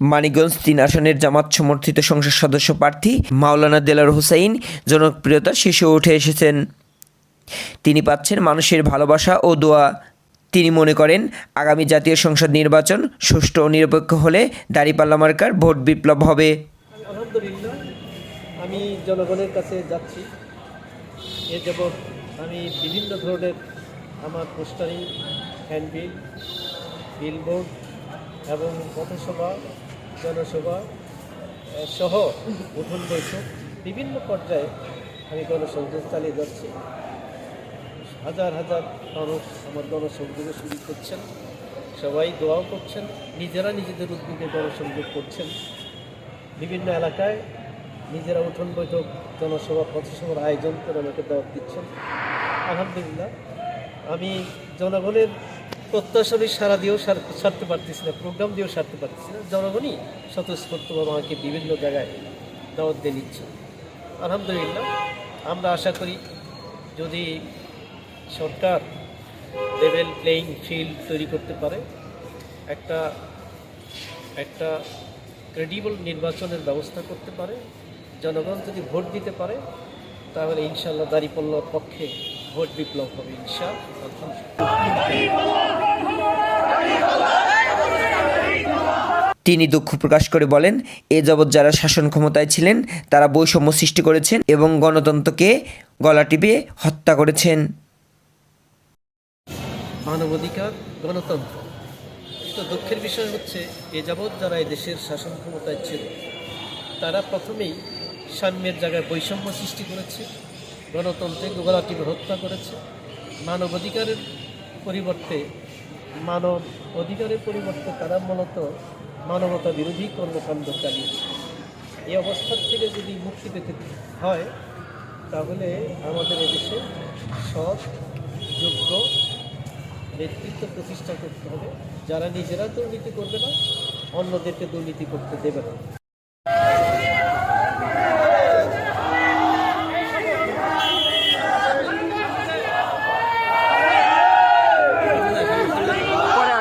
মানিকগঞ্জ তিন আসনের জামাত সমর্থিত সংসদ সদস্য প্রার্থী মাওলানা দেলার হোসাইন জনপ্রিয়তার শীর্ষে উঠে এসেছেন। তিনি পাচ্ছেন মানুষের ভালোবাসা ও দোয়া। তিনি মনে করেন, আগামী জাতীয় সংসদ নির্বাচন সুষ্ঠু ও নিরপেক্ষ হলে দাঁড়িপাল্লা মার্কার ভোট বিপ্লব হবে। আমি জনগণের কাছে যাচ্ছি। এ যাবৎ আমি বিভিন্ন ধরনের আমার পোস্টারিং, হ্যান্ডবিল, বিলবোর্ড এবং পথসভা জনসভা সহ উঠোন বৈঠক, বিভিন্ন পর্যায়ে আমি গণসংযোগ চালিয়ে যাচ্ছি। হাজার হাজার মানুষ আমার গণসংযোগে শুরু করছেন সবাই দোয়াও করছেন। নিজেরা নিজেদের উদ্যোগে গণসংযোগ করছেন। বিভিন্ন এলাকায় নিজেরা উঠোন বৈঠক, জনসভা, পথসভার আয়োজন করে আমাকে দাওয়াত দিচ্ছেন। আলহামদুলিল্লাহ, আমি জনগণের প্রত্যাশারই সারা দিয়েও সার- সারতে পারতেছি না, প্রোগ্রাম দিয়েও সারতে পারতেছি না। জনগণই স্বতঃস্ফূর্তভাবে আমাকে বিভিন্ন জায়গায় দাওয়াত দিয়ে নিচ্ছে। আলহামদুলিল্লাহ, আমরা আশা করি যদি সরকার লেভেল প্লেয়িং ফিল্ড তৈরি করতে পারে, একটা একটা ক্রেডিবল নির্বাচনের ব্যবস্থা করতে পারে, জনগণ যদি ভোট দিতে পারে, তাহলে ইনশাল্লাহ দাঁড়িপাল্লার পক্ষে ভোট বিপ্লব হবে ইনশা তিনি দুঃখ প্রকাশ করে বলেন এ যাবৎ যারা শাসন ক্ষমতায় ছিলেন তারা বৈষম্য সৃষ্টি করেছেন এবং গণতন্ত্রকে গলা টিপে হত্যা করেছেন। মানবাধিকার গণতন্ত্র তো দুঃখের বিষয় হচ্ছে এ যাবৎ যারা এই দেশের শাসন ক্ষমতায় ছিল তারা প্রথমেই সাম্যের জায়গায় বৈষম্য সৃষ্টি করেছে। গণতন্ত্রে গোগলাটিকে হত্যা করেছে। মানবাধিকারের পরিবর্তে, মানব অধিকারের পরিবর্তে তারা মূলত মানবতা বিরোধী কর্মকাণ্ড চালিয়েছে। এই অবস্থার থেকে যদি মুক্তি পেতে হয়, তাহলে আমাদের এদেশে সৎ, যোগ্য নেতৃত্ব প্রতিষ্ঠা করতে হবে। যারা নিজেরা দুর্নীতি করবে না, অন্যদেরকে দুর্নীতি করতে দেবে না।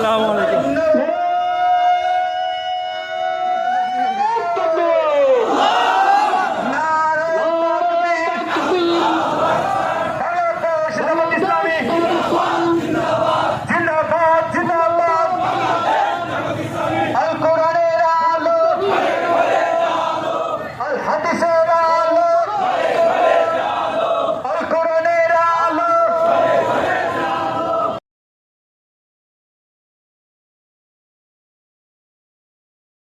আসসালামু আলাইকুম।